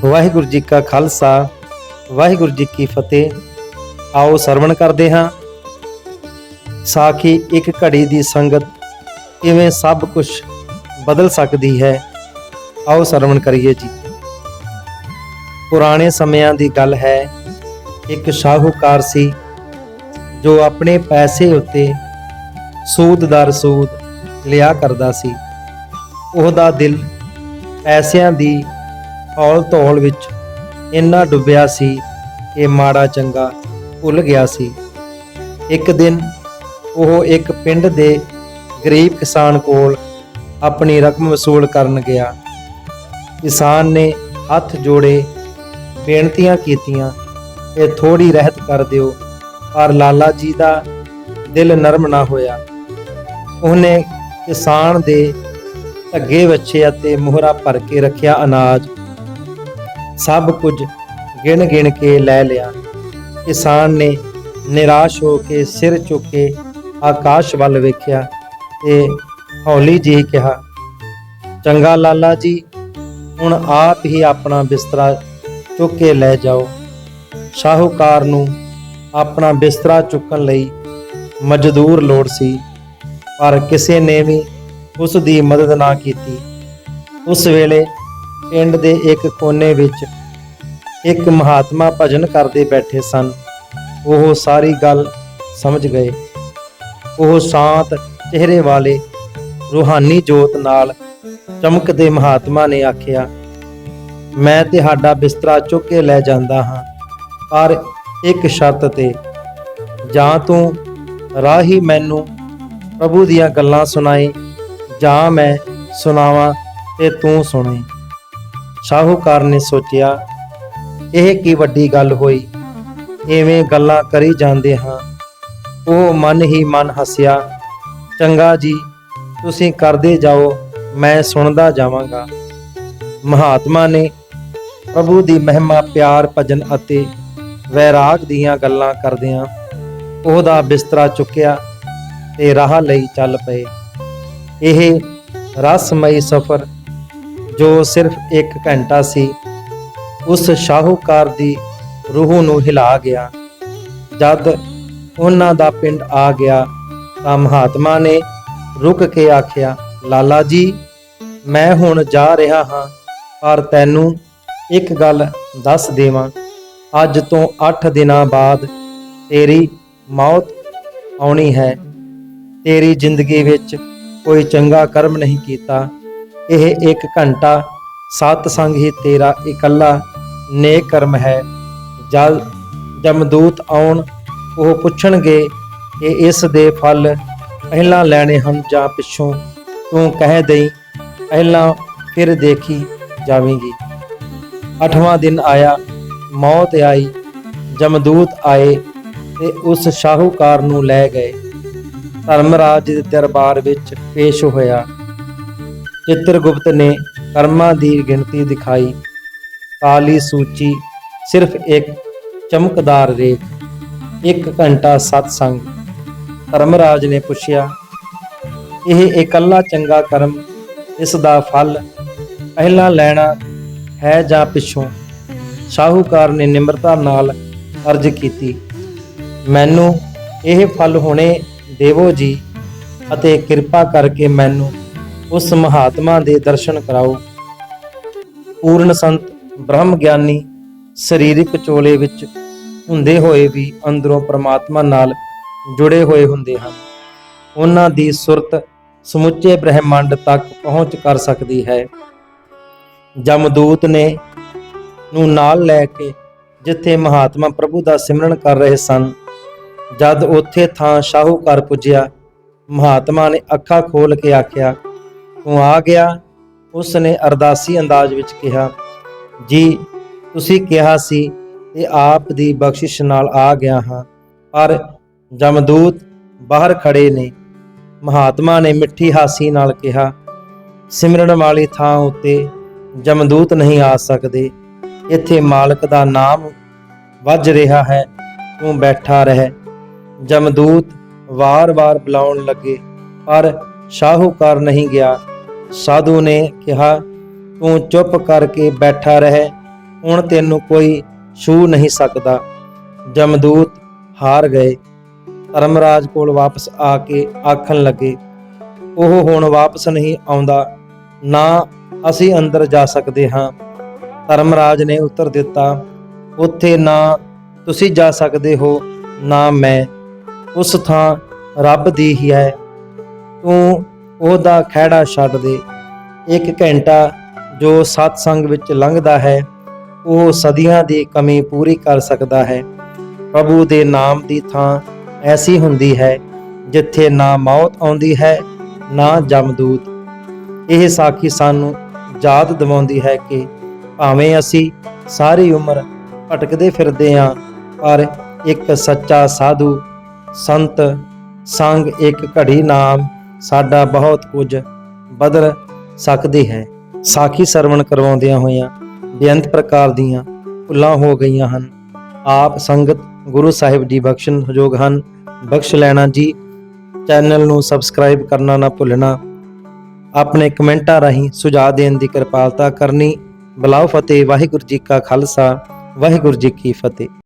ਵਾਹਿਗੁਰੂ ਜੀ ਕਾ ਖਾਲਸਾ, ਵਾਹਿਗੁਰੂ ਜੀ ਕੀ ਫਤਿਹ। ਆਓ ਸਰਵਣ ਕਰਦੇ ਹਾਂ। ਸਾਖੀ ਇੱਕ ਘੜੀ ਦੀ ਸੰਗਤ ਕਿਵੇਂ ਸਭ ਕੁਝ ਬਦਲ ਸਕਦੀ ਹੈ। ਆਓ ਸਰਵਣ ਕਰੀਏ ਜੀ। ਪੁਰਾਣੇ ਸਮਿਆਂ ਦੀ ਗੱਲ ਹੈ, ਇੱਕ ਸ਼ਾਹੂਕਾਰ ਸੀ, ਜੋ ਆਪਣੇ ਪੈਸੇ ਉੱਤੇ ਸੂਦ ਦਰ ਸੂਦ ਲਿਆ ਕਰਦਾ ਸੀ। ਉਹਦਾ ਦਿਲ ਪੈਸਿਆਂ ਦੀ ਔਲ ਧੌਲ ਵਿੱਚ ਇੰਨਾ ਡੁੱਬਿਆ ਸੀ ਕਿ ਮਾੜਾ ਚੰਗਾ ਭੁੱਲ ਗਿਆ ਸੀ। ਇੱਕ ਦਿਨ ਉਹ ਇੱਕ ਪਿੰਡ ਦੇ ਗਰੀਬ ਕਿਸਾਨ ਕੋਲ ਆਪਣੀ ਰਕਮ ਵਸੂਲ ਕਰਨ ਗਿਆ। ਕਿਸਾਨ ਨੇ ਹੱਥ ਜੋੜੇ, ਬੇਨਤੀਆਂ ਕੀਤੀਆਂ ਕਿ ਥੋੜੀ ਰਹਿਤ ਕਰ ਦਿਓ, ਪਰ ਲਾਲਾ ਜੀ ਦਾ ਦਿਲ ਨਰਮ ਨਾ ਹੋਇਆ। ਉਹਨੇ ਕਿਸਾਨ ਦੇ ਧੱਗੇ ਵੱਛੇ ਅਤੇ ਮੋਹਰਾ ਭਰ ਕੇ ਰੱਖਿਆ ਅਨਾਜ। ਸਭ ਕੁਝ ਗਿਣ ਗਿਣ ਕੇ ਲੈ ਲਿਆ। ਕਿਸਾਨ ਨੇ ਨਿਰਾਸ਼ ਹੋ ਕੇ ਸਿਰ ਚੁੱਕ ਕੇ ਆਕਾਸ਼ ਵੱਲ ਵੇਖਿਆ ਤੇ ਹੌਲੀ ਜੀ ਕਿਹਾ, ਚੰਗਾ ਲਾਲਾ ਜੀ, ਹੁਣ ਆਪ ਹੀ ਆਪਣਾ ਬਿਸਤਰਾ ਚੁੱਕ ਕੇ ਲੈ ਜਾਓ। ਸ਼ਾਹੂਕਾਰ ਨੂੰ ਆਪਣਾ ਬਿਸਤਰਾ ਚੁੱਕਣ ਲਈ ਮਜ਼ਦੂਰ ਲੋੜ ਸੀ, ਪਰ ਕਿਸੇ ਨੇ ਵੀ ਉਸ ਦੀ ਮਦਦ ਨਾ ਕੀਤੀ। ਉਸ ਵੇਲੇ ਪਿੰਡ ਦੇ ਇੱਕ ਕੋਨੇ ਵਿੱਚ ਇੱਕ ਮਹਾਤਮਾ ਭਜਨ ਕਰਦੇ ਬੈਠੇ ਸਨ। ਉਹ ਸਾਰੀ ਗੱਲ ਸਮਝ ਗਏ। ਉਹ ਸ਼ਾਂਤ ਚਿਹਰੇ ਵਾਲੇ ਰੂਹਾਨੀ ਜੋਤ ਨਾਲ ਚਮਕਦੇ ਮਹਾਤਮਾ ਨੇ ਆਖਿਆ, ਮੈਂ ਤੁਹਾਡਾ ਬਿਸਤਰਾ ਚੁੱਕ ਕੇ ਲੈ ਜਾਂਦਾ ਹਾਂ, ਪਰ ਇੱਕ ਸ਼ਰਤ ਤੇ। ਜਾਂ ਤੂੰ ਰਾਹੀ ਮੈਨੂੰ ਪ੍ਰਭੂ ਦੀਆਂ ਗੱਲਾਂ ਸੁਣਾਈ, ਜਾਂ ਮੈਂ ਸੁਣਾਵਾਂ ਤੇ ਤੂੰ ਸੁਣੇ। ਸ਼ਾਹੂਕਾਰ ਨੇ ਸੋਚਿਆ, ਇਹ ਕੀ ਵੱਡੀ ਗੱਲ ਹੋਈ? ਐਵੇਂ ਗੱਲਾਂ ਕਰੀ ਜਾਂਦੇ ਹਾਂ। ਉਹ ਮਨ ਹੀ ਮਨ ਹੱਸਿਆ, ਚੰਗਾ ਜੀ, ਤੁਸੀਂ ਕਰਦੇ ਜਾਓ, ਮੈਂ ਸੁਣਦਾ ਜਾਵਾਂਗਾ। ਮਹਾਤਮਾ ਨੇ ਪ੍ਰਭੂ ਦੀ ਮਹਿਮਾ, ਪਿਆਰ, ਭਜਨ ਅਤੇ ਵੈਰਾਗ ਦੀਆਂ ਗੱਲਾਂ ਕਰਦਿਆਂ ਉਹਦਾ ਬਿਸਤਰਾ ਚੁੱਕਿਆ ਤੇ ਰਾਹ ਲਈ ਚੱਲ ਪਏ। ਇਹ ਰਸਮਈ ਸਫ਼ਰ ਜੋ ਸਿਰਫ 1 ਘੰਟਾ ਸੀ, ਉਸ ਸ਼ਾਹੂਕਾਰ ਦੀ ਰੂਹ ਨੂੰ ਹਿਲਾ ਗਿਆ। ਜਦ ਉਹਨਾਂ ਦਾ ਪਿੰਡ ਆ ਗਿਆ, ਤਾਂ ਮਹਾਤਮਾ ਨੇ ਰੁਕ ਕੇ ਆਖਿਆ, ਲਾਲਾ ਜੀ, ਮੈਂ ਹੁਣ ਜਾ ਰਿਹਾ ਹਾਂ, ਪਰ ਤੈਨੂੰ ਇੱਕ ਗੱਲ ਦੱਸ ਦੇਵਾਂ। ਅੱਜ ਤੋਂ 8 ਦਿਨਾਂ ਬਾਅਦ ਤੇਰੀ ਮੌਤ ਆਉਣੀ ਹੈ। ਤੇਰੀ ਜ਼ਿੰਦਗੀ ਵਿੱਚ ਕੋਈ ਚੰਗਾ ਕਰਮ ਨਹੀਂ ਕੀਤਾ। ਇਹ ਇੱਕ ਘੰਟਾ, ਸਤ ਸੰਗ ਹੀ ਤੇਰਾ ਇਕੱਲਾ ਨੇ ਕਰਮ ਹੈ। ਜਲ ਜਮਦੂਤ ਆਉਣ, ਉਹ ਪੁੱਛਣਗੇ ਕਿ ਇਸ ਦੇ ਫਲ ਪਹਿਲਾਂ ਲੈਣੇ ਹਨ ਜਾਂ ਪਿੱਛੋਂ? ਤੂੰ ਕਹਿ ਦੇਈ, ਪਹਿਲਾਂ ਫਿਰ ਦੇਖੀ ਜਾਵੇਂਗੀ। ਅਠਵਾਂ ਦਿਨ ਆਇਆ, ਮੌਤ ਆਈ, ਜਮਦੂਤ ਆਏ ਤੇ ਉਸ ਸ਼ਾਹੂਕਾਰ ਨੂੰ ਲੈ ਗਏ। ਧਰਮਰਾਜ ਦੇ ਦਰਬਾਰ ਵਿੱਚ ਪੇਸ਼ ਹੋਇਆ। ਚਿੱਤਰਗੁਪਤ ਨੇ ਕਰਮਾਂ ਦੀ ਗਿਣਤੀ ਦਿਖਾਈ। ਕਾਲੀ ਸੂਚੀ ਸਿਰਫ ਇੱਕ ਚਮਕਦਾਰ ਰੇਖ ਇੱਕ ਘੰਟਾ ਸਤਸੰਗ ਧਰਮਰਾਜ ਨੇ ਪੁੱਛਿਆ, ਇਹ ਇਕੱਲਾ ਚੰਗਾ ਕਰਮ, ਇਸ ਦਾ ਫਲ ਪਹਿਲਾਂ ਲੈਣਾ ਹੈ ਜਾਂ ਪਿੱਛੋਂ? ਸ਼ਾਹੂਕਾਰ ਨੇ ਨਿਮਰਤਾ ਨਾਲ ਅਰਜ਼ ਕੀਤੀ, ਮੈਨੂੰ ਇਹ ਫਲ ਹੁਣੇ ਦੇਵੋ ਜੀ ਅਤੇ ਕਿਰਪਾ ਕਰਕੇ ਮੈਨੂੰ ਉਸ ਮਹਾਤਮਾ ਦੇ ਦਰਸ਼ਨ ਕਰਾਓ। ਪੂਰਨ ਸੰਤ ਬ੍ਰਹਮ ਗਿਆਨੀ ਸਰੀਰਕ ਚੋਲੇ ਵਿੱਚ ਹੁੰਦੇ ਹੋਏ ਵੀ ਅੰਦਰੋਂ ਪ੍ਰਮਾਤਮਾ ਨਾਲ ਜੁੜੇ ਹੋਏ ਹੁੰਦੇ ਹਨ। ਉਹਨਾਂ ਦੀ ਸੁਰਤ ਸਮੁੱਚੇ ਬ੍ਰਹਿਮੰਡ ਤੱਕ ਪਹੁੰਚ ਕਰ ਸਕਦੀ ਹੈ। ਜਮਦੂਤ ਨੇ ਨੂੰ ਨਾਲ ਲੈ ਕੇ ਜਿੱਥੇ ਮਹਾਤਮਾ ਪ੍ਰਭੂ ਦਾ ਸਿਮਰਨ ਕਰ ਰਹੇ ਸਨ, ਜਦ ਉੱਥੇ ਥਾਂ ਸ਼ਾਹੂਕਾਰ ਪੁੱਜਿਆ, ਮਹਾਤਮਾ ਨੇ ਅੱਖਾਂ ਖੋਲ ਕੇ ਆਖਿਆ ਤੂੰ ਆ ਗਿਆ। ਉਸ ਨੇ ਅਰਦਾਸੀ ਅੰਦਾਜ਼ ਵਿੱਚ ਕਿਹਾ, ਜੀ, ਤੁਸੀਂ ਕਿਹਾ ਸੀ ਇਹ ਆਪ ਦੀ ਬਖਸ਼ਿਸ਼ ਨਾਲ ਆ ਗਿਆ ਹਾਂ, ਪਰ ਜਮਦੂਤ ਬਾਹਰ ਖੜੇ ਨੇ। ਮਹਾਤਮਾ ਨੇ ਮਿੱਠੀ ਹਾਸੀ ਨਾਲ ਕਿਹਾ, ਸਿਮਰਨ ਵਾਲੀ ਥਾਂ ਉੱਤੇ ਜਮਦੂਤ ਨਹੀਂ ਆ ਸਕਦੇ। ਇੱਥੇ ਮਾਲਕ ਦਾ ਨਾਮ ਵੱਜ ਰਿਹਾ ਹੈ, ਤੂੰ ਬੈਠਾ ਰਹਿ। ਜਮਦੂਤ ਵਾਰ-ਵਾਰ ਬੁਲਾਉਣ ਲੱਗੇ, ਪਰ ਸ਼ਾਹੂਕਾਰ ਨਹੀਂ ਗਿਆ। ਸਾਧੂ ਨੇ ਕਿਹਾ, ਤੂੰ ਚੁੱਪ ਕਰਕੇ ਬੈਠਾ ਰਹਿ, ਹੁਣ ਤੈਨੂੰ ਕੋਈ ਛੂ ਨਹੀਂ ਸਕਦਾ। ਜਮਦੂਤ ਹਾਰ ਗਏ। ਧਰਮਰਾਜ ਕੋਲ ਵਾਪਸ ਆ ਕੇ ਆਖਣ ਲੱਗੇ, ਉਹ ਹੁਣ ਵਾਪਸ ਨਹੀਂ ਆਉਂਦਾ, ਨਾ ਅਸੀਂ ਅੰਦਰ ਜਾ ਸਕਦੇ ਹਾਂ। ਧਰਮਰਾਜ ਨੇ ਉੱਤਰ ਦਿੱਤਾ, ਉੱਥੇ ਨਾ ਤੁਸੀਂ ਜਾ ਸਕਦੇ ਹੋ, ਨਾ ਮੈਂ। ਉਸ ਥਾਂ ਰੱਬ ਦੀ ਹੀ ਹੈ। ਤੂੰ ਉਹਦਾ ਖਹਿੜਾ ਛੱਡ ਦੇ। ਇੱਕ ਘੰਟਾ ਜੋ ਸਤਸੰਗ ਵਿੱਚ ਲੰਘਦਾ ਹੈ, ਉਹ ਸਦੀਆਂ ਦੀ ਕਮੀ ਪੂਰੀ ਕਰ ਸਕਦਾ ਹੈ। ਪ੍ਰਭੂ ਦੇ ਨਾਮ ਦੀ ਥਾਂ ਐਸੀ ਹੁੰਦੀ ਹੈ, ਜਿੱਥੇ ਨਾ ਮੌਤ ਆਉਂਦੀ ਹੈ, ਨਾ ਜਮਦੂਤ। ਇਹ ਸਾਖੀ ਸਾਨੂੰ ਯਾਦ ਦਿਵਾਉਂਦੀ ਹੈ ਕਿ ਭਾਵੇਂ ਅਸੀਂ ਸਾਰੀ ਉਮਰ ਭਟਕਦੇ ਫਿਰਦੇ ਹਾਂ, ਪਰ ਇੱਕ ਸੱਚਾ ਸਾਧੂ, ਸੰਤ, ਸੰਗ, ਇੱਕ ਘੜੀ ਨਾਮ ਸਾਡਾ ਬਹੁਤ ਕੁਝ ਬਦਲ ਸਕਦੀ ਹੈ। ਸਾਖੀ ਸਰਵਣ ਕਰਵਾਉਂਦਿਆਂ ਹੋਇਆਂ ਬੇਅੰਤ ਪ੍ਰਕਾਰ ਦੀਆਂ ਭੁੱਲਾਂ ਹੋ ਗਈਆਂ ਹਨ। ਆਪ ਸੰਗਤ ਗੁਰੂ ਸਾਹਿਬ ਜੀ ਬਖਸ਼ਣ ਯੋਗ ਹਨ। ਬਖਸ਼ ਲੈਣਾ ਜੀ। ਚੈਨਲ ਨੂੰ ਸਬਸਕ੍ਰਾਈਬ ਕਰਨਾ ਨਾ ਭੁੱਲਣਾ। ਆਪਣੇ ਕਮੈਂਟਾਂ ਰਾਹੀਂ ਸੁਝਾਅ ਦੇਣ ਦੀ ਕਿਰਪਾਲਤਾ ਕਰਨੀ। ਬਲਾਉ ਫਤਿਹ। ਵਾਹਿਗੁਰੂ ਜੀ ਕਾ ਖਾਲਸਾ। ਵਾਹਿਗੁਰੂ ਜੀ ਕੀ ਫਤਿਹ।